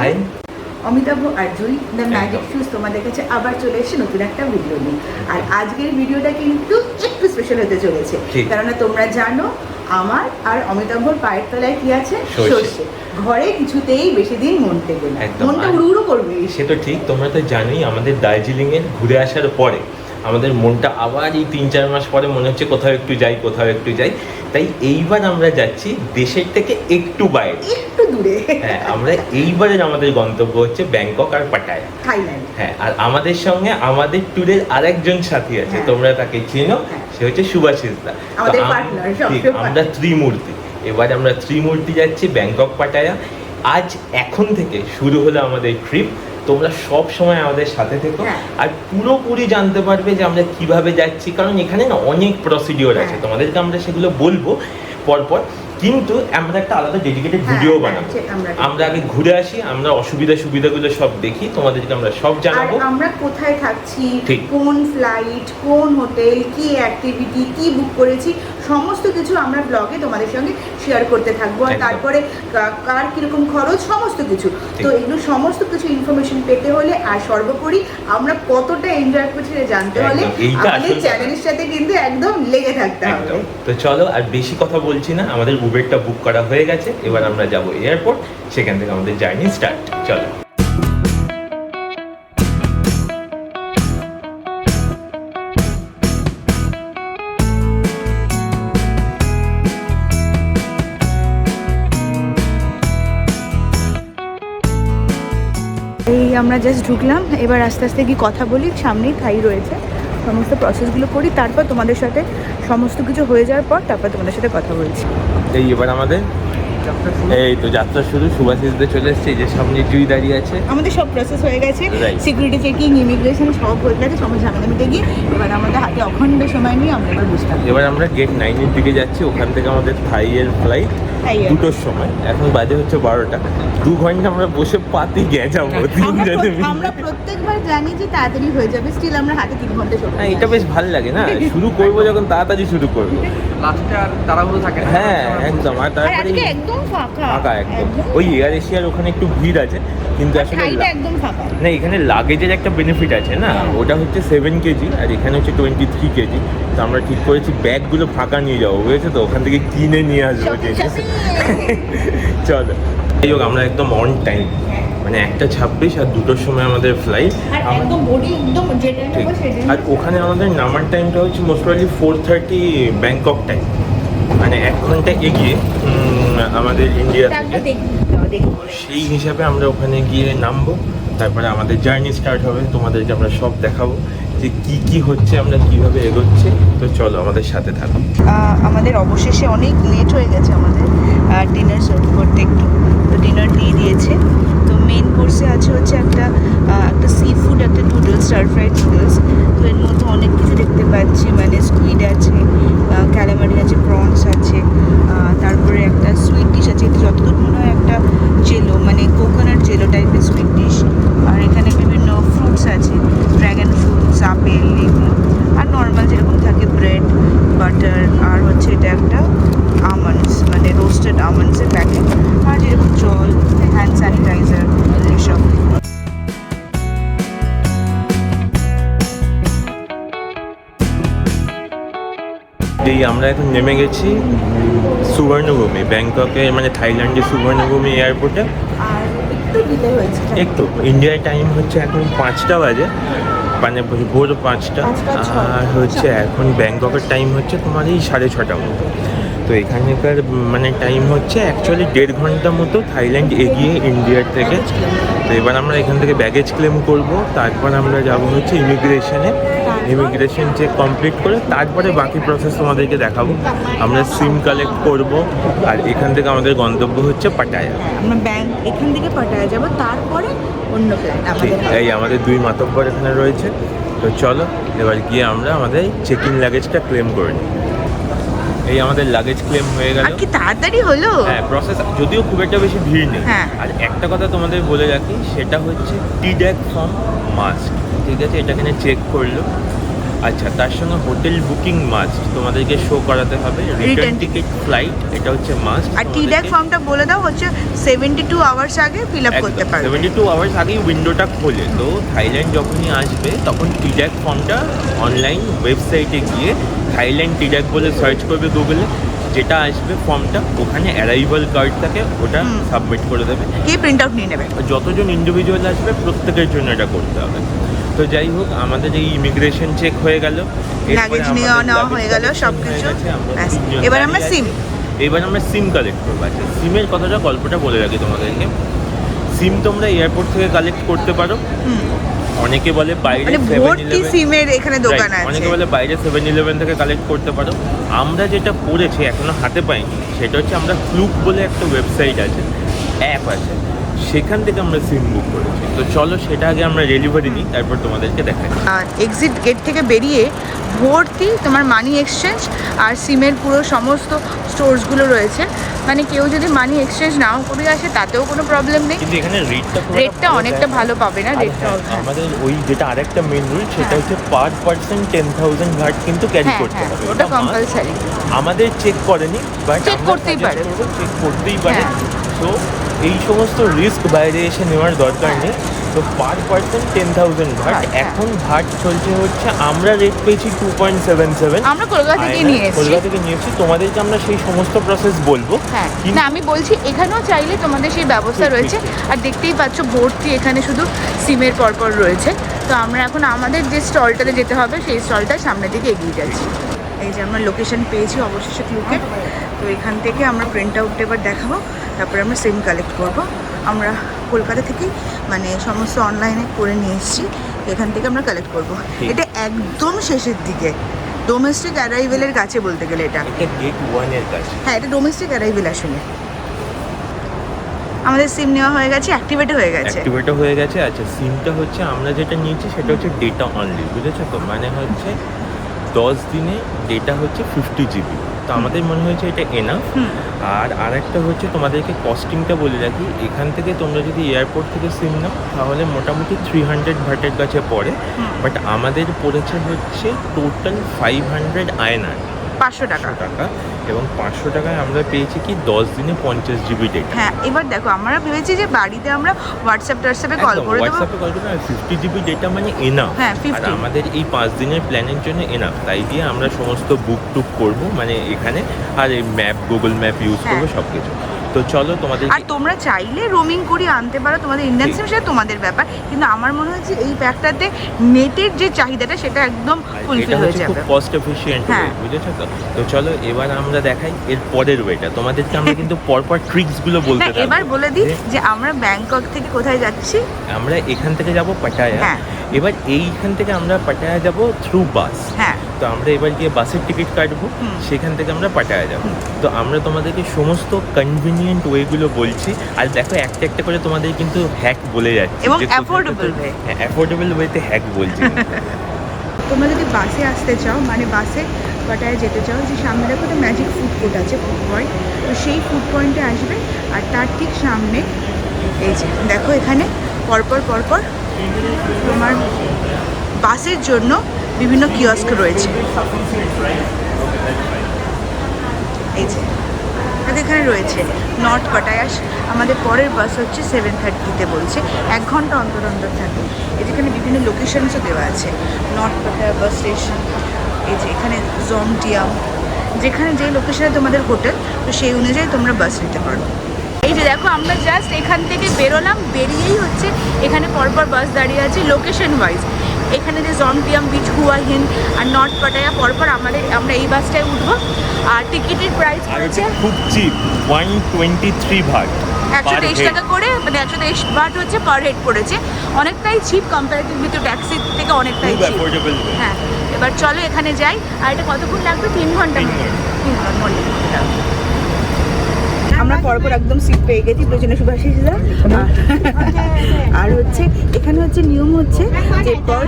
High Amitabh আর Jui the magic shoes তোমাদের কাছে আবার চলে এসে নতুন একটা ভিডিও নিয়ে। আর আজকের ভিডিওটা কিন্তু একটু স্পেশাল হতে চলেছে। কেননা তোমরা জানো আমার আর অমিতাভর পায়ের তলায় কি আছে? সর্ষে। ঘরে কিছুতেই বেশি দিন মন টেকে না। একদম। মনটা উড়ু উড়ু করবে। সে তো ঠিক তোমরা তো জানোই আমাদের দার্জিলিং এর ঘুরে আসার পরে আমাদের মনটা আবার এই তিন চার মাস পরে মনে হচ্ছে কোথাও একটু যাই কোথাও একটু যাই। তাই এইবার আমরা যাচ্ছি দেশের থেকে একটু বাইরে। একটু দূরে। হ্যাঁ আমরা এইবারের আমাদের গন্তব্য হচ্ছে ব্যাংকক আর পাটায়া। থাইল্যান্ড। হ্যাঁ আর আমাদের সঙ্গে আমাদের ট্যুরের আরেকজন সাথী আছে হ্যাঁ। তোমরা তাকে চেনো হ্যাঁ। সে হচ্ছে সুভাষিস দা। আমরা ত্রিমূর্তি। এবার আমরা ত্রিমূর্তি যাচ্ছি ব্যাংকক পাটায়া। আজ এখন থেকে শুরু হলো আমাদের ট্রিপ তোমরা সব সময় আমাদের সাথে থেকো। হ্যাঁ। আর পুরোপুরি জানতে পারবে যে আমরা কীভাবে যাচ্ছি। কারণ এখানে না অনেক প্রসিডিওর আছে। হ্যাঁ। তোমাদেরকে আমরা সেগুলো বলব পরপর। কিন্তু আমরা একটা আলাদা ডেডিকেটেড ভিডিও হ্যাঁ, বানাবো। আমরা- আমরা আগে ঘুরে আসি আমরা অসুবিধা সুবিধাগুলো সব দেখি তোমাদেরকে আমরা সব জানাব। আমরা কোথায় থাকছি কোন ফ্লাইট কোন হোটেল কি অ্যাক্টিভিটি কি বুক করেছি সমস্ত কিছু আমরা ব্লগে তোমাদের সঙ্গে শেয়ার করতে থাকব আর তারপরে কার কীরকম খরচ সমস্ত কিছু। তো এগুলো সমস্ত কিছু ইনফরমেশন পেতে হলে আর সর্বোপরি আমরা কতটা এনজয় করছি জানতে হলে আমাদের চ্যানেলের সাথে কিন্তু একদম লেগে থাকতে হবে। তো চলো আর বেশি কথা বলছি না আমাদের উবেরটা বুক করা হয়ে গেছে এবার আমরা যাব এয়ারপোর্ট সেখান থেকে আমাদের জার্নি স্টার্ট চলো। আমরা জাস্ট ঢুকলাম এবার আস্তে আস্তে কি কথা বলি সামনেই থাই রয়েছে। সমস্ত প্রসেসগুলো করি তারপর তোমাদের সাথে সমস্ত কিছু হয়ে যাওয়ার পর তারপর তোমাদের সাথে কথা বলছি। এই এবার আমাদের এই তো যাত্রা শুরু সুভাষিসতে চলে এসছে যে সামনে জুই দাঁড়িয়ে আছে। আমাদের সব প্রসেস হয়ে গেছে সিকিউরিটি চেকিং ইমিগ্রেশন সব হয়ে গেছে সমস্ত ঝামেলা মিটে গিয়ে এবার আমাদের হাতে অখণ্ড সময় নিয়ে আমরা এবার বুঝতাম এবার আমরা গেট নাইনের দিকে যাচ্ছি ওখান থেকে আমাদের থাইয়ের ফ্লাইট। দুটোর সময়। এখন বাজে হচ্ছে বারোটা। দু ঘণ্টা আমরা বসে পাতি গেঁজাবো আমরা তিনজনে আমরা প্রত্যেকবার জানি যে তাড়াতাড়ি হয়ে যাবে স্টিল আমরা হাতে তিন ঘণ্টা সময় হ্যাঁ এটা বেশ ভালো লাগে না? শুরু করব যখন তাড়াতাড়ি শুরু করব। লাস্টে আর তাড়াহুড়ো থাকে হ্যাঁ একদম। আর আর তারপরে একদম ফাঁকা। ফাঁকা একদম। ওই এয়ার এশিয়ার ওখানে একটু ভিড় আছে। কিন্তু আসলে না এখানে লাগেজের একটা বেনিফিট আছে না। ওটা হচ্ছে সেভেন কেজি আর এখানে হচ্ছে টোয়েন্টি থ্রি কেজি। তো আমরা ঠিক করেছি ব্যাগগুলো ফাঁকা নিয়ে যাব বুঝেছ তো? ওখান থেকে কিনে নিয়ে আসব জিনিস। চলো। যাই হোক আমরা একদম অন টাইম মানে একটা ছাব্বিশ আর দুটোর সময় আমাদের ফ্লাইট আর ওখানে আমাদের নামার টাইমটা হচ্ছে most probably four thirty Bangkok time মানে এক ঘণ্টা এগিয়ে আমাদের ইন্ডিয়া থেকে। সেই হিসাবে আমরা ওখানে গিয়ে নামবো। তারপরে আমাদের জার্নি স্টার্ট হবে তোমাদেরকে আমরা সব দেখাবো যে কি কি হচ্ছে আমরা কীভাবে এগোচ্ছি। তো চলো আমাদের সাথে থাকো। আমাদের অবশেষে অনেক লেট হয়ে গেছে আমাদের। ডিনার সার্ভ করতে একটু তো ডিনার দিয়ে দিয়েছে। মেন কোর্সে আছে হচ্ছে একটা একটা সি ফুড একটা নুডলস স্টার ফ্রাইড নুডলস তো এর মধ্যে অনেক কিছু দেখতে পাচ্ছি মানে স্কুইড আছে ক্যালামারি আছে প্রনস আছে তারপরে একটা সুইট ডিশ আছে, এটা যতদূর মনে হয় একটা জেলো মানে কোকোনাট জেলো টাইপের সুইট ডিশ আর এখানে বিভিন্ন ফ্রুটস আছে ড্র্যাগন ফ্রুটস আপেল, লেবু, আর নর্মাল যেরকম থাকে ব্রেড বাটার আর হচ্ছে এটা একটা আমন্ডস মানে রোস্টেড আমন্ডসের প্যাকেট আর যেরকম জল হ্যান্ড এই আমরা এখন নেমে গেছি সুবর্ণভূমি ব্যাংককে মানে থাইল্যান্ডের সুবর্ণভূমি এয়ারপোর্টে একটু ইন্ডিয়ার টাইম হচ্ছে এখন পাঁচটা বাজে মানে ভোর পাঁচটা। পাঁচটা আর হচ্ছে এখন ব্যাংককের টাইম হচ্ছে তোমার এই সাড়ে ছটা মতো। তো এখানকার মানে টাইম হচ্ছে অ্যাকচুয়ালি দেড় ঘণ্টা মতো থাইল্যান্ড এগিয়ে ইন্ডিয়ার থেকে। তো এবার আমরা এখান থেকে ব্যাগেজ ক্লেম করব তারপর আমরা যাব হচ্ছে ইমিগ্রেশনে ইমিগ্রেশন চেক কমপ্লিট করে তারপরে বাকি প্রসেস তোমাদেরকে দেখাবো। আমরা সিম কালেক্ট করব আর এখান থেকে আমাদের গন্তব্য হচ্ছে পাটায়া। আমরা ব্যাংক এখান থেকে পাঠায় যাব তারপরে অন্য এই আমাদের দুই মাতব্বর এখানে রয়েছে। তো চলো এবার গিয়ে আমরা আমাদের চেক ইন লাগেজটা ক্লেম করে নিই। এই আমাদের লাগেজ ক্লেম হয়ে গেল। কি তাড়াতাড়ি হলো? হ্যাঁ প্রসেস যদিও খুব একটা বেশি ভিড় নেই। হ্যাঁ। আর একটা কথা তোমাদের বলে রাখি সেটা হচ্ছে টিড্যাক ফর্ম মাস্ক ঠিক আছে এটা এখানে চেক করল। আচ্ছা তার সঙ্গে হোটেল বুকিং মাস্ট তোমাদেরকে শো করাতে হবে। রিটার্ন টিকিট ফ্লাইট এটা হচ্ছে মাস্ট আর টি ড্যাক ফর্মটা বলে দাও হচ্ছে সেভেন্টি টু আওয়ার্স আগে ফিল আপ করতে পারবে। সেভেন্টি টু আওয়ার্স আগেই উইন্ডোটা খোলে। তো থাইল্যান্ড যখনই আসবে তখন টিড্যাক ফর্মটা অনলাইন ওয়েবসাইটে গিয়ে থাইল্যান্ড টিড্যাক বলে সার্চ করবে গুগলে যেটা আসবে ফর্মটা ওখানে অ্যারাইভাল কার্ড থাকে ওটা সাবমিট করে দেবে। কে প্রিন্ট আউট নিয়ে নেবে। যতজন ইন্ডিভিজুয়াল আসবে প্রত্যেকের জন্য এটা করতে হবে। তো যাই হোক আমাদের এই ইমিগ্রেশন চেক হয়ে গেল Luggage আমাদের নেওয়া নেওয়া হয়ে গেল, ব্যাস, তিনজন এবার আমরা। SIM। এবার আমরা সিম কালেক্ট করব। আচ্ছা সিমের কথাটা গল্পটা বলে রাখি তোমাদেরকে। সিম তোমরা এয়ারপোর্ট থেকে কালেক্ট করতে পারো। অনেকে বলে বাইরে মানে 7-Eleven ভর্তি সিমের এখানে দোকান আছে। অনেকে বলে বাইরে সেভেন ইলেভেন থেকে কালেক্ট করতে পারো। আমরা যেটা করেছি এখনও হাতে পাইনি সেটা হচ্ছে আমরা ফ্লুক বলে একটা ওয়েবসাইট আছে অ্যাপ আছে। সেখান থেকে আমরা সিম বুক করেছি। তো চলো সেটা আগে আমরা ডেলিভারি নিই তারপর তোমাদেরকে দেখাই। এক্সিট গেট থেকে বেরিয়ে ভর্তি তোমার মানি এক্সচেঞ্জ আর সিমের পুরো সমস্ত স্টোর্সগুলো রয়েছে। মানে কেউ যদি মানি এক্সচেঞ্জ নাও করে আসে তাতেও কোনো প্রবলেম নেই। কিন্তু এখানে রেটটা রেটটা অনেকটা ভালো পাবে না রেটটা আমাদের ওই যেটা আরেকটা মেন রুল সেটা হ্যাঁ। হচ্ছে পার পার্সন টেন থাউজেন্ড ঘাট কিন্তু ক্যারি করতে হ্যাঁ হবে। ওটা। কম্পালসারি আমাদের চেক করেনি বাট চেক করতেই পারে। চেক করতেই পারে। তো এই সমস্ত রিস্ক বাইরে এসে নেওয়ার দরকার নেই। তো per person ten thousand baht. হ্যাঁ। এখন ভাট চলছে হচ্ছে আমরা রেট পেয়েছি টু পয়েন্ট সেভেন সেভেন আমরা কলকাতা থেকে নিয়ে এসেছি। কলকাতা থেকে নিয়েছি তোমাদেরকে আমরা সেই সমস্ত প্রসেস বলব। হ্যাঁ। না আমি বলছি এখানেও চাইলে তোমাদের সেই ব্যবস্থা রয়েছে। আর দেখতেই পাচ্ছ ভর্তি এখানে শুধু সিমের পরপর রয়েছে। তো আমরা এখন আমাদের যে স্টলটাতে যেতে হবে সেই স্টলটা সামনের দিকে এগিয়ে যাচ্ছি। এই যে আমরা লোকেশন পেয়েছি অবশেষে ক্লুকে তো এখান থেকে আমরা প্রিন্ট আউট এবার দেখাবো তারপরে আমরা সিম কালেক্ট করব। আমরা কলকাতা থেকেই মানে সমস্ত অনলাইনে করে নিয়ে এসেছি এখান থেকে আমরা কালেক্ট করব। এটা একদম শেষের দিকে। ডোমেস্টিক অ্যারাইভেলের কাছে বলতে গেলে এটা। হ্যাঁ এটা ডোমেস্টিক অ্যারাইভেল আসলে। আমাদের সিম নেওয়া হয়ে গেছে অ্যাক্টিভেট হয়ে গেছে। অ্যাক্টিভেট হয়ে গেছে আচ্ছা সিমটা হচ্ছে আমরা যেটা নিয়েছি সেটা হচ্ছে ডেটা অনলি বুঝেছ তো? মানে হচ্ছে দশ দিনে ডেটা হচ্ছে ফিফটি জিবি তো আমাদের মনে হয়েছে এটা এনা আর আর আরেকটা হচ্ছে তোমাদেরকে কস্টিংটা বলে রাখি এখান থেকে তোমরা যদি এয়ারপোর্ট থেকে সিম নাও তাহলে মোটামুটি থ্রি হান্ড্রেড ভাটের কাছে পড়ে। বাট আমাদের পড়েছে হচ্ছে টোটাল ফাইভ হান্ড্রেড আয়নার পাঁচশো টাকা। টাকা এবং পাঁচশো টাকায় আমরা পেয়েছি কি দশ দিনে পঞ্চাশ জিবি ডেটা হ্যাঁ এবার দেখো আমরা ভেবেছি যে বাড়িতে আমরা হোয়াটসঅ্যাপ টোয়াটসঅ্যাপে কল করে দেবো। হোয়াটসঅ্যাপে কল করবে ফিফটি জিবি ডেটা মানে এনাফ হ্যাঁ, আর আমাদের এই পাঁচ দিনের প্ল্যানের জন্য এনাফ তাই দিয়ে আমরা সমস্ত বুক টুক করব মানে এখানে আর এই ম্যাপ গুগল ম্যাপ ইউজ করব সবকিছু। সব কিছু তো চলো তোমাদের আর তোমরা চাইলে রোমিং করে আনতে পারো তোমাদের ইন্ডিয়ান। সিম সেটা তোমাদের ব্যাপার। কিন্তু আমার মনে হচ্ছে এই প্যাকটাতে নেটের যে চাহিদাটা সেটা একদম ফুলফিল হয়ে হচ্ছে খুব কস্ট হ্যাঁ। বুঝেছ তো? তো চলো এবার আমরা দেখাই এর পরের ওয়েটা তোমাদেরকে আমরা কিন্তু পরপর ট্রিক্সগুলো বলতে থাকব এবার বলে দিই যে যে আমরা ব্যাংকক থেকে কোথায় যাচ্ছি? আমরা এখান থেকে যাব পাটায়া। হ্যাঁ। এবার এইখান থেকে আমরা পাটায়া যাব থ্রু বাস হ্যাঁ। তো আমরা এবার গিয়ে বাসের টিকিট কাটবো সেখান থেকে আমরা পাটায়া যাব। তো আমরা তোমাদেরকে সমস্ত কনভিনিয়েন্ট ওয়েগুলো বলছি আর দেখো একটা একটা করে তোমাদের কিন্তু হ্যাক বলে যাচ্ছে এবং যে কোথায় affordable কোথায়- way। হ্যাঁ অ্যাফোর্ডেবল ওয়েতে হ্যাক বলছি। তোমরা যদি বাসে আসতে চাও মানে বাসে পাটায় যেতে চাও যে সামনে দেখো তো ম্যাজিক ফুড কোর্ট আছে ফুড পয়েন্ট তো সেই ফুড পয়েন্টে আসবে আর তার ঠিক সামনে এই যে দেখো এখানে পরপর পরপর তোমার বাসের জন্য বিভিন্ন কিয়স্ক রয়েছে। এই যে এখানে রয়েছে নর্থ পাটায়াস আমাদের পরের বাস হচ্ছে সেভেন থার্টিতে বলছে। এক ঘণ্টা অন্তর অন্তর থাকে। এই যেখানে বিভিন্ন লোকেশনসও দেওয়া আছে। নর্থ পাটায়া বাস স্টেশন এই যে এখানে জমটিয়াম যেখানে যে লোকেশনে তোমাদের হোটেল তো সেই অনুযায়ী তোমরা বাস নিতে পারো। এই যে দেখো, আমরা জাস্ট এখান থেকে বেরোলাম। বেরিয়েই হচ্ছে এখানে পরপর বাস দাঁড়িয়ে আছে লোকেশন ওয়াইজ এখানে যে জমটিয়াম বিচ হুয়াহিন আর নর্থ পাটায়া পরপর আমাদের আমরা এই বাসটায় উঠবো। আর টিকিটের প্রাইস হচ্ছে খুব চিপ ওয়ান টোয়েন্টি থ্রি ভাগ একশো তেইশ টাকা করে মানে একশো তেইশ বাট হচ্ছে পার হেড পড়েছে। অনেকটাই চিপ কম্পারেটিভলি তো ট্যাক্সির থেকে অনেকটাই চিপ হ্যাঁ এবার চলো এখানে যাই। আর এটা কতক্ষণ লাগবে? তিন ঘণ্টা তিন। ঘণ্টা। তিন পর পর পরপর একদম সিট পেয়ে গেছি প্রয়োজনে সুভাষিসরা আর হচ্ছে এখানে হচ্ছে নিয়ম হচ্ছে যে পার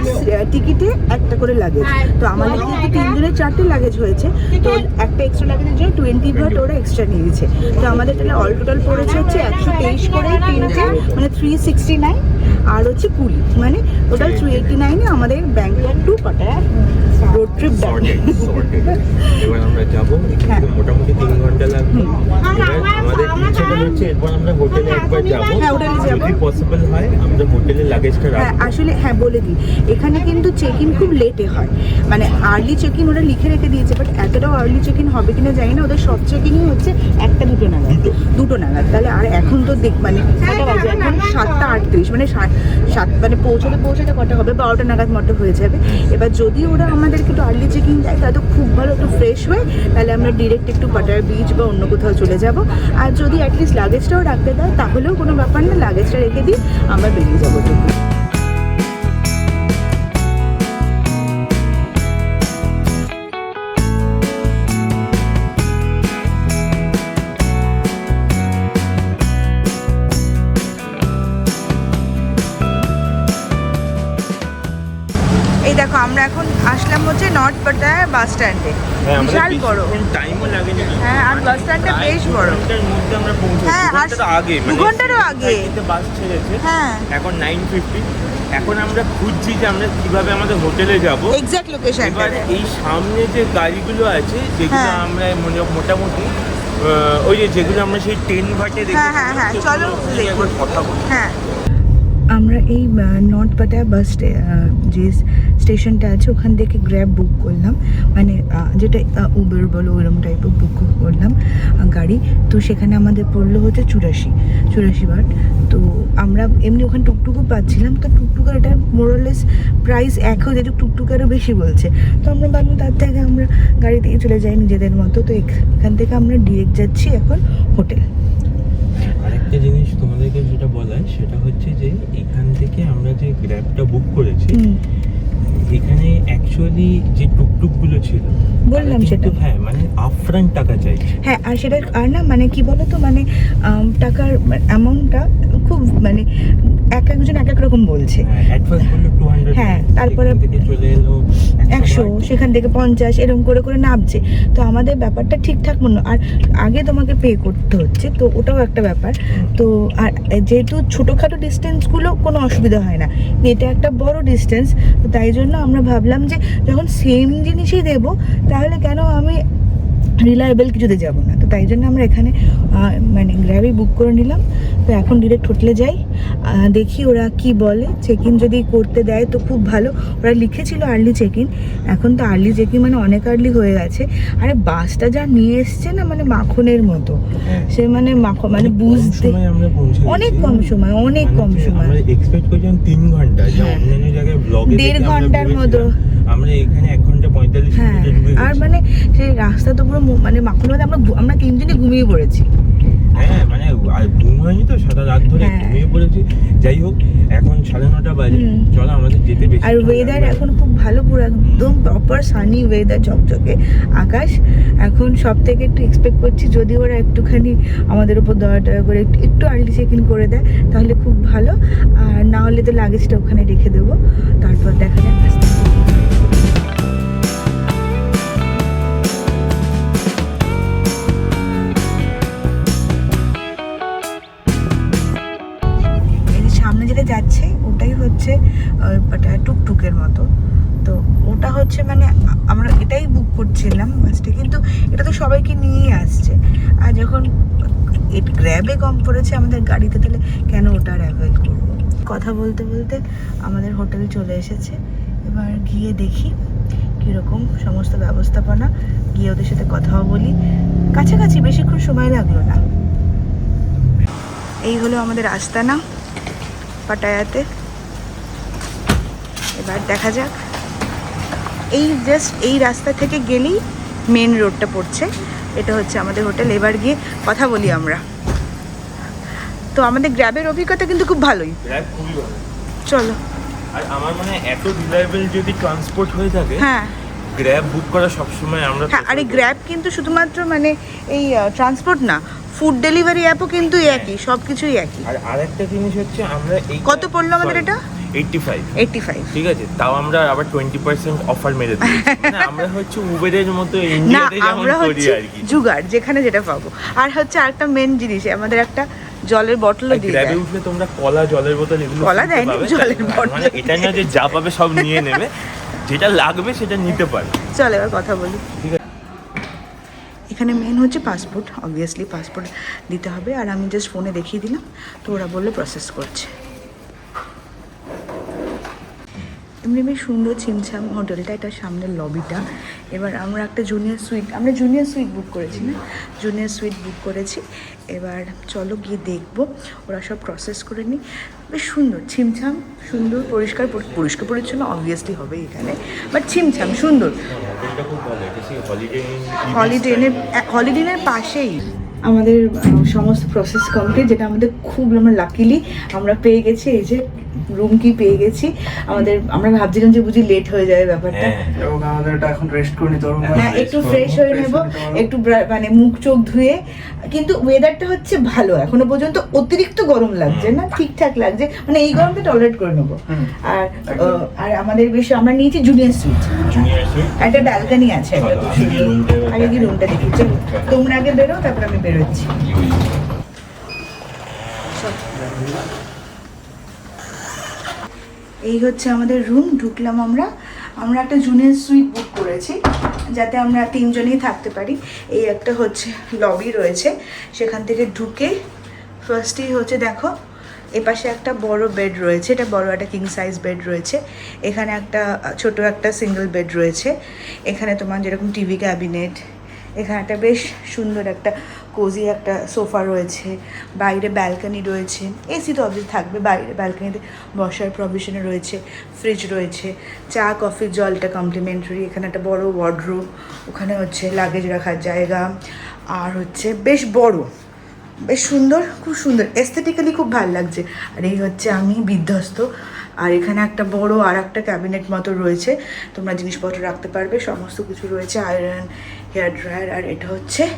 টিকিটে একটা করে লাগেজ তো আমাদের কিন্তু তিনজনের চারটে লাগেজ হয়েছে। তো একটা এক্সট্রা লাগেজের জন্য টোয়েন্টি ভাট ওরা এক্সট্রা নিয়েছে। তো আমাদের তাহলে অল টোটাল পড়েছে হচ্ছে একশো তেইশ করে তিনটে মানে থ্রি সিক্সটি নাইন আর হচ্ছে কুলি মানে টোটাল থ্রি এইটি নাইনে আমাদের Bangkok to Pattaya road trip. এবার আমরা যাব হ্যাঁ। মোটামুটি তিন ঘণ্টা লাগবে। আমাদের ইচ্ছেটা হচ্ছে এরপর আমরা হোটেলে একবার যাব। হ্যাঁ, হোটেলে যাব। যদি পসিবল হয় আমরা হোটেলে লাগেজটা রাখব। আসলে হ্যাঁ বলে দিই। এখানে কিন্তু চেক ইন খুব লেটে হয়। মানে আর্লি চেক ইন ওরা লিখে রেখে দিয়েছে বাট এতটাও আর্লি চেক ইন হবে কিনা জানি না। ওদের সব চেক ইনই হচ্ছে একটা দুটো নাগাদ। দুটো। দুটো নাগাদ। তাহলে আর এখন তো দেখ মানে এখন সাতটা আটত্রিশ মানে সাত মানে পৌঁছাতে পৌঁছাতে কটা হবে বারোটা নাগাদ মতো হয়ে যাবে। এবার যদি ওরা আমাদেরকে একটু আর্লি চেকিং দেয়, তাহলে তো খুব ভালো, একটু ফ্রেশ হয়ে তাহলে আমরা ডিরেক্ট একটু পাটার বিচ বা অন্য কোথাও চলে যাব। আর যদি অ্যাটলিস্ট লাগেজটাও রাখতে দেয়, তাহলেও কোনো ব্যাপার না লাগেজটা রেখে দিই আমরা বেরিয়ে যাব। আমরা এখন আসলাম হচ্ছে নর্থ পাটায়া বাস স্ট্যান্ডে হ্যাঁ, বিশাল বড়। টাইমও লাগেনি। হ্যাঁ, আর বাস স্ট্যান্ডটা বেশ বড়। মধ্যে আমরা পৌঁছে হ্যাঁ, আগে দু মানে ঘন্টারও আগে। 6:30 বাস ছেড়েছে। হ্যাঁ। এখন নাইন ফিফটি এখন আমরা খুঁজছি যে আমরা কীভাবে আমাদের হোটেলে যাব। এক্স্যাক্ট লোকেশনটা এবার এই সামনে যে গাড়িগুলো আছে যেগুলো হ্যাঁ। আমরা মনে- মোটামুটি আহ, ওই যে যেগুলো আমরা সেই টেন ভাটে দেখি হ্যাঁ, হ্যাঁ, হ্যাঁ, চলো কথা বলি। হ্যাঁ। আমরা এই নর্থ পাটায়া বাস যে স্টেশনটা আছে ওখান থেকে গ্র্যাব বুক করলাম। মানে যেটা উবের বলো ওরম টাইপের বুক করলাম গাড়ি। তো সেখানে আমাদের পড়ল হচ্ছে চুরাশি চুরাশি বার তো আমরা এমনি ওখানে টুকটুকু পাচ্ছিলাম। তো টুকটুকের এটা মোরালেস প্রাইস এক হয়ে যেহেতু টুকটুকেরও বেশি বলছে। তো আমরা ভাবলাম তার থেকে আমরা গাড়িতেই চলে যাই নিজেদের মতো। তো এখ- এখান থেকে আমরা ডিরেক্ট যাচ্ছি এখন হোটেল আরেকটা জিনিস তোমাদেরকে যেটা বলার সেটা হচ্ছে যে এখান থেকে আমরা যে গ্র্যাবটা বুক করেছি এখানে অ্যাকচুয়ালি যে টুকটুকগুলো ছিল বললাম কিন্তু সেটা। হ্যাঁ মানে আফরান টাকা চাই হ্যাঁ আর সেটা আর না মানে কি বলো তো মানে টাকার অ্যামাউন্টটা মানে এক একজন এক এক রকম বলছে। হান্ড্রেড হ্যাঁ, তারপরে- একশো সেখান থেকে পঞ্চাশ এরকম করে করে নামছে। তো আমাদের ব্যাপারটা ঠিকঠাক মনে হয়। আর আগে তোমাকে পে করতে হচ্ছে তো ওটাও একটা ব্যাপার। তো আর যেহেতু ছোটোখাটো ডিস্টেন্সগুলো কোনো অসুবিধা হয় না এটা একটা বড় ডিস্টেন্স তো তাই জন্য আমরা ভাবলাম যে যখন সেম জিনিসই দেবো তাহলে কেন আমি রিলায়েবল কিছুতে যাব না। তো তাই জন্য আমরা এখানে মানে গ্র্যাবই বুক করে নিলাম। তো এখন ডিরেক্ট হোটেলে যাই। দেখি ওরা কি বলে। চেক ইন যদি করতে দেয় তো খুব ভালো। ওরা লিখেছিল আর্লি চেক ইন এখন তো আর্লি চেক ইন মানে অনেক আর্লি হয়ে গেছে। আরে বাসটা যা নিয়ে এসছে না মানে মাখনের মতো। সে মানে মাখন মানে বুঝতে অনেক কম সময় অনেক মানে কম সময়। এক্সপেক্ট করেছিলাম তিন ঘণ্টা। হ্যাঁ। অন্যান্য জায়গায় ব্লগে দেড় ঘণ্টার মতো। আমরা এখানে এক ঘণ্টা পঁয়তাল্লিশ হ্যাঁ। আর মানে সেই রাস্তা তো পুরো মানে মধ্যে আমরা আমরা তিনজনই ঘুমিয়ে পড়েছি। হ্যাঁ মানে আর ঘুম হয়নি তো সারা রাত ধরে হ্যাঁ। ঘুমিয়ে পড়েছি। যাই হোক এখন সাড়ে নটা বাজে। চলো আমাদের যেতে বেশি আর ওয়েদার এখন খুব ভালো পুরো একদম প্রপার সানি ওয়েদার ঝকঝকে আকাশ। এখন সব থেকে একটু এক্সপেক্ট করছি যদি ওরা একটুখানি আমাদের উপর দয়া টয়া করে একটু একটু আর্লি চেক ইন করে দেয় তাহলে খুব ভালো। আর না হলে তো লাগেজটা ওখানে রেখে দেবো। তারপর দেখা যাক। সামনে যেটা যাচ্ছে, ওটাই হচ্ছে টুকটুকের মতো। তো ওটা হচ্ছে মানে আমরা এটাই বুক করছিলাম বাসটা কিন্তু এটা তো সবাইকে নিয়েই আসছে। আর যখন গ্র্যাবে কম পড়েছে আমাদের গাড়িতে, তাহলে কেন ওটা আর অ্যাভয়েড করব? কথা বলতে বলতে আমাদের হোটেল চলে এসেছে। এবার গিয়ে দেখি কীরকম সমস্ত ব্যবস্থাপনা। গিয়ে ওদের সাথে কথাও বলি। কাছাকাছি বেশিক্ষণ সময় লাগল না। এই হলো আমাদের আস্তানা। পাটায়াতে। এবার দেখা যাক। এই জাস্ট এই রাস্তা থেকে গেলেই মেন রোডটা পড়ছে। এটা হচ্ছে আমাদের হোটেল এবার গিয়ে কথা বলি আমরা। তো আমাদের গ্র্যাবের অভিজ্ঞতা কিন্তু খুব ভালোই। চলো। আর আমার মানে এত রিলায়েবল যদি ট্রান্সপোর্ট হয়ে থাকে হ্যাঁ। গ্র্যাব বুক করা সবসময় আমরা হ্যাঁ আরে করি। গ্র্যাব কিন্তু শুধুমাত্র মানে এই ট্রান্সপোর্ট না ফুড ডেলিভারি অ্যাপও কিন্তু একই সব কিছুই একই। আর আরেকটা জিনিস হচ্ছে আমরা এই কত পড়ল আমাদের এটা? এইটটি ফাইভ এইটটি ফাইভ ঠিক আছে তাও আমরা আবার টোয়েন্টি পার্সেন্ট অফার মেরে দিই মানে আমরা হচ্ছে উবেরের মতো ইন্ডিয়াতে যেমন আমরা করি আর কি। জুগার যেখানে যেটা পাবো। আর হচ্ছে আরেকটা মেন জিনিস আমাদের একটা জলের বটলও দিয়ে গ্র্যাবে দেয়। উঠলে তোমরা কলা জলের বোতল এগুলো কলা জলের। মানে এটা না যে যা পাবে সব নিয়ে নেবে যেটা লাগবে সেটা নিতে পারে। চল এবার কথা বলি। ঠিক আছে। এখানে মেন হচ্ছে পাসপোর্ট অবভিয়াসলি পাসপোর্ট দিতে হবে। আর আমি জাস্ট ফোনে দেখিয়ে দিলাম, তো ওরা বলল প্রসেস করছে। এমনি বেশ সুন্দর ছিমছাম হোটেলটা এটা সামনের লবিটা। এবার আমরা একটা জুনিয়র সুইট আমরা জুনিয়র সুইট বুক করেছি না? জুনিয়র সুইট বুক করেছি। এবার চলো গিয়ে দেখব ওরা সব প্রসেস করে নিই বেশ সুন্দর ছিমছাম সুন্দর পরিষ্কার পরি- পরিষ্কার পরিচ্ছন্ন অবভিয়াসলি হবে এখানে। বাট ছিমছাম সুন্দর। হলিডে হলিডে ইনের হলিডে ইনের পাশেই। আমাদের সমস্ত প্রসেস কমপ্লিট যেটা আমাদের খুব আমরা লাকিলি আমরা পেয়ে গেছি। এই যে রুম কি পেয়ে গেছি। আমাদের আমরা ভাবছিলাম যে বুঝি লেট হয়ে যাবে ব্যাপারটা। হ্যাঁ এবং আমাদের এখন রেস্ট করে নিতে হ্যাঁ একটু ফ্রেশ হয়ে নেব। একটু মানে মুখ চোখ ধুয়ে কিন্তু ওয়েদারটা হচ্ছে ভালো। এখনও পর্যন্ত অতিরিক্ত গরম লাগছে না? ঠিকঠাক লাগছে। মানে এই গরমটা টলারেট করে নেব। আর আর আমাদের বেশ আমরা নিয়েছি জুনিয়র সুইট একটা ব্যালকানি আছে একটা roomটা- আগে কি রুমটা দেখি। চলো তোমরা আগে বেরো তারপর আমি বেরোচ্ছি। এই হচ্ছে আমাদের রুম ঢুকলাম আমরা। আমরা একটা জুনিয়র সুইট বুক করেছি, যাতে আমরা তিনজনেই থাকতে পারি। এই একটা হচ্ছে লবি রয়েছে, সেখান থেকে ঢুকে ফার্স্টেই হচ্ছে দেখো, এপাশে একটা বড় বেড রয়েছে, এটা বড় একটা কিং সাইজ বেড রয়েছে, এখানে একটা ছোট একটা সিঙ্গেল বেড রয়েছে, এখানে তোমার যেরকম টিভি ক্যাবিনেট এখানে একটা বেশ সুন্দর একটা কোজি একটা সোফা রয়েছে, বাইরে ব্যালকনি রয়েছে এসি তো অবশ্যই থাকবে বাইরে ব্যালকনিতে বসার প্রভিশনে রয়েছে ফ্রিজ রয়েছে, চা কফি জলটা কমপ্লিমেন্টারি এখানে একটা বড় ওয়ার্ডরোব ওখানে হচ্ছে লাগেজ রাখার জায়গা, আর হচ্ছে বেশ বড়, বেশ সুন্দর, খুব সুন্দর এস্থেটিক্যালি খুব ভালো লাগছে, আর এই হচ্ছে আমি বিধ্বস্ত, আর এখানে একটা বড় আর একটা ক্যাবিনেট মতো রয়েছে, তোমরা জিনিসপত্র রাখতে পারবে, সমস্ত কিছু রয়েছে আয়রন হেয়ার ড্রায়ার আর এটা হচ্ছে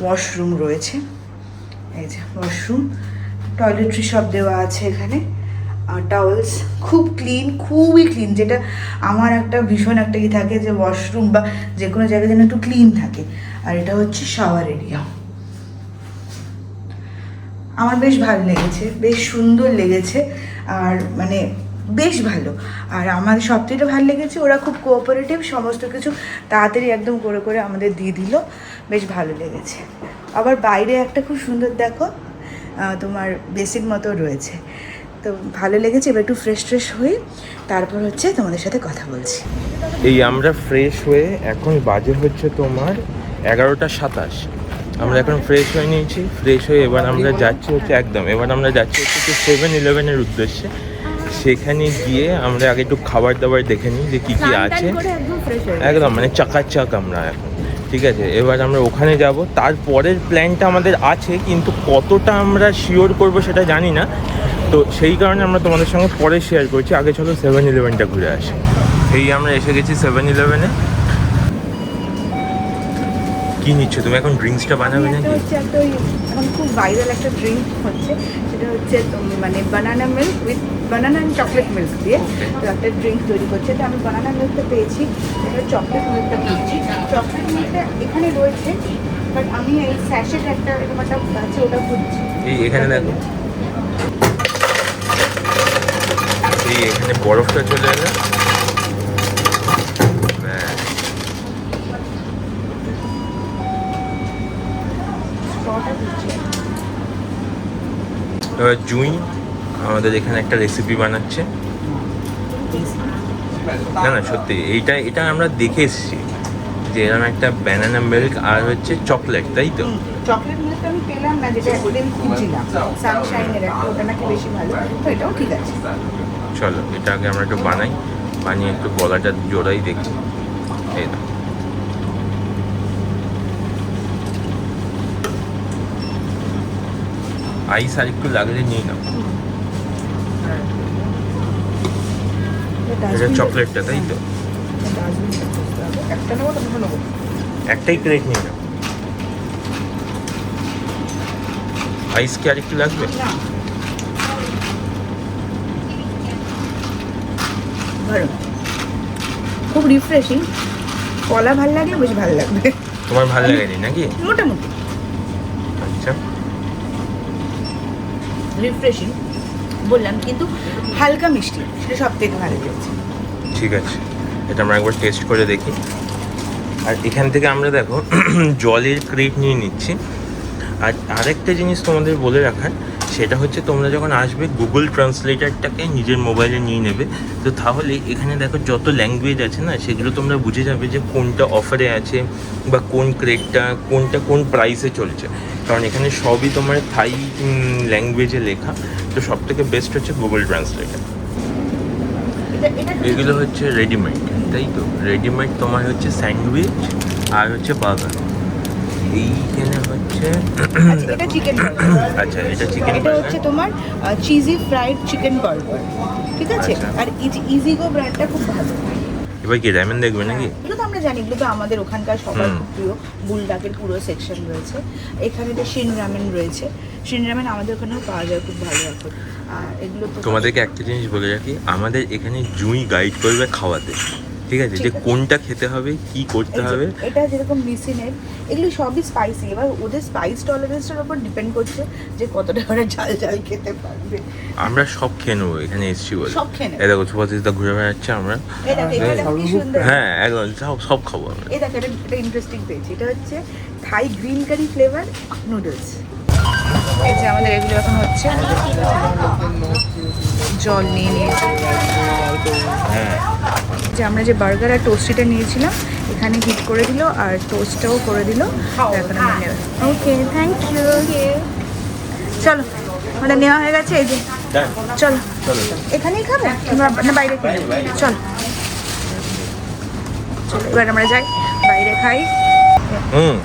ওয়াশরুম রয়েছে। এই যে ওয়াশরুম। টয়লেট্রি সব দেওয়া আছে এখানে। আর টাওয়েলস খুব ক্লিন, খুবই ক্লিন। যেটা আমার একটা ভীষণ একটা ই থাকে যে ওয়াশরুম বা যে কোনো জায়গায় যেন একটু ক্লিন থাকে। আর এটা হচ্ছে শাওয়ার এরিয়া। আমার বেশ ভালো লেগেছে, বেশ সুন্দর লেগেছে। আর মানে বেশ ভালো। আর আমার সবথেকে ভালো লেগেছে, ওরা খুব কোঅপারেটিভ সমস্ত কিছু তাড়াতাড়ি একদম করে করে আমাদের দিয়ে দিল। বেশ ভালো লেগেছে। আবার বাইরে একটা খুব সুন্দর দেখো তোমার বেসিক মতো রয়েছে। তো ভালো লেগেছে, এবার একটু ফ্রেশ ট্রেশ হয়ে তারপর হচ্ছে তোমাদের সাথে কথা বলছি। এই আমরা ফ্রেশ হয়ে এখন বাজে হচ্ছে তোমার এগারোটা সাতাশ। আমরা এখন ফ্রেশ হয়ে নিয়েছি ফ্রেশ হয়ে এবার আমরা যাচ্ছি হচ্ছে একদম, এবার আমরা যাচ্ছি হচ্ছে সেভেন ইলেভেনের উদ্দেশ্যে। সেখানে গিয়ে আমরা আগে একটু খাবার দাবার দেখে নিই যে কী কী আছে। একদম মানে চাকাচাক আমরা এখন ঠিক আছে? এবার আমরা ওখানে যাব। তারপরের প্ল্যানটা আমাদের আছে কিন্তু কতটা আমরা শিওর করব সেটা জানি না। তো সেই কারণে আমরা তোমাদের সঙ্গে পরে শেয়ার করছি। আগে চলো সেভেন ইলেভেনটা ঘুরে আসি। এই আমরা এসে গেছি সেভেন ইলেভেনে কি নিচ্ছ? তুমি এখন ড্রিঙ্কসটা বানাবে নাকি? হচ্ছে একটা ওই এখন খুব ভাইরাল একটা ড্রিঙ্ক হচ্ছে। সেটা হচ্ছে মানে banana milk with banana and chocolate milk দিয়ে তো একটা ড্রিঙ্ক তৈরি করছে। তো আমি বানানা মিল্কটা পেয়েছি এটা চকলেট মিল্কটা পেয়েছি। চকলেট মিল্কটা এখানে রয়েছে বাট আমি এই স্যাশেট একটা এরকম একটা আছে ওটা খুঁজছি। এই এখানে দেখো। এই এখানে বরফটা চলে এলো ব্যাস। স্ট্রটা খুঁজছি এবার জুই। আমাদের এখানে একটা রেসিপি বানাচ্ছে। না না সত্যি এইটা এটা আমরা দেখে এসেছি যে এরকম একটা ব্যানানা মিল্ক আর হচ্ছে চকলেট তাই তো? চকলেট মিল্কটা আমি পেলাম না যেটা একদিন খুঁজছিলাম। সানশাইনের একটা ওটা নাকি বেশি ভালো। তো এটাও ঠিক আছে। চলো এটা আগে আমরা একটু বানাই। বানিয়ে একটু গলাটা জোড়াই দেখি। এই আইস আর একটু লাগলে নিয়ে নাও। এটা চকলেটটা তাই তো? একটাই ক্রেট নিয়ে নাও। আইস কি আর একটু লাগবে? খুব রিফ্রেশিং কলা ভালো লাগে বেশ ভালো লাগবে। তোমার ভালো লাগেনি নাকি? মোটামুটি আচ্ছা রিফ্রেশিং বললাম, কিন্তু হালকা মিষ্টি, সেটা সব থেকে ভালো লেগেছে ঠিক আছে, এটা আমরা একবার টেস্ট করে দেখি। আর এখান থেকে আমরা দেখো, জলের ক্রেট নিয়ে নিচ্ছি। আর আরেকটা জিনিস তোমাদের বলে রাখার সেটা হচ্ছে তোমরা যখন আসবে গুগল ট্রান্সলেটারটাকে নিজের মোবাইলে নিয়ে নেবে। তো তাহলে এখানে দেখো যত ল্যাঙ্গুয়েজ আছে না সেগুলো তোমরা বুঝে যাবে যে কোনটা অফারে আছে বা কোন ক্রেটটা কোনটা কোন প্রাইসে চলছে। কারণ এখানে সবই তোমার থাই ল্যাঙ্গুয়েজে লেখা। তো সব থেকে বেস্ট হচ্ছে গুগল ট্রান্সলেটার এগুলো হচ্ছে রেডিমেড তাই তো? রেডিমেড তোমার হচ্ছে স্যান্ডউইচ আর হচ্ছে বার্গার এইখানে হচ্ছে আচ্ছা, এটা চিকেন আচ্ছা এটা চিকেন এটা হচ্ছে তোমার চিজি ফ্রাইড চিকেন বার্গার ঠিক আছে? আচ্ছা। আর ইজিগো ব্র্যান্ডটা খুব ভালো। এবার কি র্যামেন দেখবে নাকি? এগুলো তো আমরা জানি এগুলো তো আমাদের ওখানকার সবার প্রিয় বুলডাকের পুরো সেকশন রয়েছে। এখানে তো শিন রামেন রয়েছে শিন রামেন আমাদের ওখানেও পাওয়া যায় খুব ভালো এখন। আর এগুলো তোমাদেরকে একটা জিনিস বলে রাখি আমাদের এখানে জুঁই গাইড করবে খাওয়াতে। ঠিক আছে যে কোনটা খেতে হবে কি করতে হবে। এটা যেরকম মিসিনের এগুলো সবই স্পাইসি এবার ওদের স্পাইস টলারেন্সের উপর ডিপেন্ড করছে যে কতটা করে ঝাল ঝাল খেতে পারবে। আমরা সব খেয়ে নেব এখানে এসছি বলে। সব খেয়ে নেবে। এই দেখো সুভাষিতা ঘুরে বেড়াচ্ছে আমরা। এই দেখো এটা একটা কি সুন্দর। হ্যাঁ একদম সব সব খাব আমরা। এই দেখো এটা এটা ইন্টারেস্টিং পেয়েছি এটা হচ্ছে Thai green curry flavour noodles এই যে আমাদের এগুলো এখন হচ্ছে। জল নিয়ে নিয়েছি হ্যাঁ। যে আমরা যে বার্গার আর টোস্টিটা নিয়েছিলাম এখানে হিট করে দিল আর টোস্টটাও করে দিল। এখন ওকে থ্যাংক ইউ চলো মানে নেওয়া হয়ে গেছে এই যে। চলো। চলো। এখানেই খাবে? না- বাইরে খাই। চল। চলো এবার আমরা যাই। বাইরে খাই। হুম।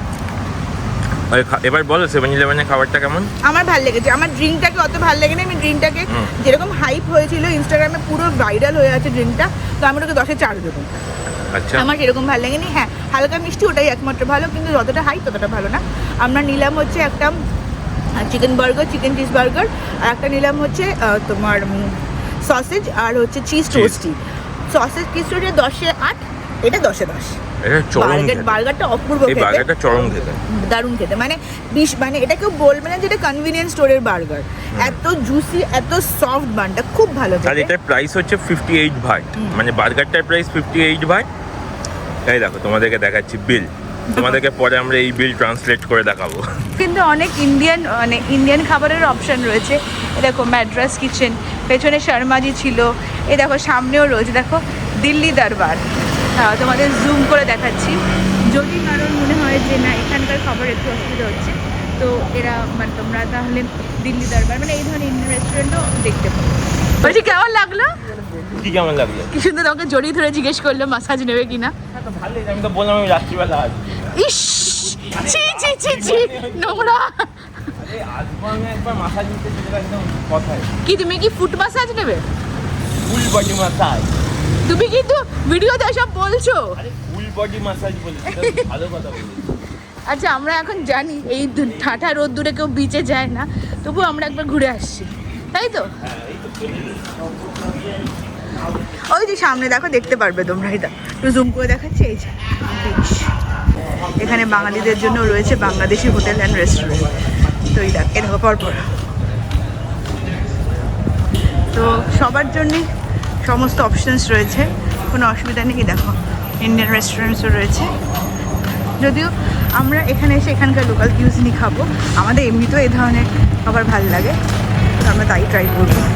এবার বলো সেভেন ইলেভেনের খাবারটা কেমন? আমার ভালো লেগেছে। আমার ড্রিঙ্কটাকে অত ভালো লেগে না আমি ড্রিঙ্কটাকে যেরকম হাইপ হয়েছিল ইনস্টাগ্রামে পুরো ভাইরাল হয়ে আছে ড্রিঙ্কটা তো আমি ওটাকে দশে চার দেবো। আচ্ছা। আমার সেরকম ভালো লাগেনি। হ্যাঁ হালকা মিষ্টি ওটাই একমাত্র ভালো কিন্তু যতটা হাই ততটা ভালো না। আমরা নিলাম হচ্ছে একটা chicken burger chicken cheese burger আর একটা নিলাম হচ্ছে তোমার সসেজ আর হচ্ছে cheese. Toastie sausage cheese toastie দশে আট এটা দশে দশ। বার্গারটা অপূর্ব বার্গারটা চরম খেতে। দারুণ খেতে। মানে বিশ মানে এটা কেউ বলবে না যে এটা কনভিনিয়েন্স স্টোরের বার্গার। এত জুসি এত সফট বানটা খুব ভালো আর এটার প্রাইস হচ্ছে ফিফটি এইট ভাট মানে বার্গারটার প্রাইস ফিফটি এইট ভাট এই দেখো তোমাদেরকে দেখাচ্ছি বিল তোমাদেরকে পরে আমরা এই বিল ট্রান্সলেট করে দেখাবো। কিন্তু অনেক ইন্ডিয়ান মানে ইন্ডিয়ান খাবারের অপশন রয়েছে। দেখো ম্যাড্রাস কিচেন পেছনে শর্মাজি ছিল। এ দেখো সামনেও রয়েছে। দেখো দিল্লি দরবার। তোমাদের জুম করে দেখাচ্ছি। যদি কারোর মনে হয় যে না এখানকার খাবার একটু অসুবিধা হচ্ছে তো এরা মানে তোমরা তাহলে দিল্লি দরবার মানে এই ধরনের ইন্ডিয়ান রেস্টুরেন্টও দেখতে পারো। বলছি কেমন লাগল? কি কেমন লাগল? কি সুন্দর জড়িয়ে ধরে জিজ্ঞেস করল মাসাজ নেবে কিনা? তো ভালোই আমি তো বললাম আমি রাত্রিবেলা ইস ছি ছি ছি ছি নোংরা। আরে আমি একবার মাসাজ নিতে কি তুমি কি ফুট মাসাজ নেবে? ফুল বডি মাসাজ তুমি কিন্তু ভিডিওতে সব বলছো। ফুল বডি মাসাজ বলি ভালো কথা আচ্ছা আমরা এখন জানি এই ঠাঠা রোদ দূরে কেউ বিচে যায় না তবু আমরা একবার ঘুরে আসছি তাই তো? ওই যে সামনে দেখো দেখতে পারবে তোমরা এটা একটু জুম করে দেখাচ্ছি এই যে এখানে বাঙালিদের জন্য রয়েছে বাংলাদেশি হোটেল অ্যান্ড রেস্টুরেন্ট তো এই দেখ এ দেখো পরপর। তো সবার জন্যই সমস্ত অপশানস রয়েছে। কোনো অসুবিধা নেই। দেখো ইন্ডিয়ান রেস্টুরেন্টসও রয়েছে। যদিও আমরা এখানে এসে এখানকার লোকাল কিউজনি খাব। আমাদের এমনিতেও এই ধরনের খাবার ভালো লাগে। তো আমরা তাই ট্রাই করব।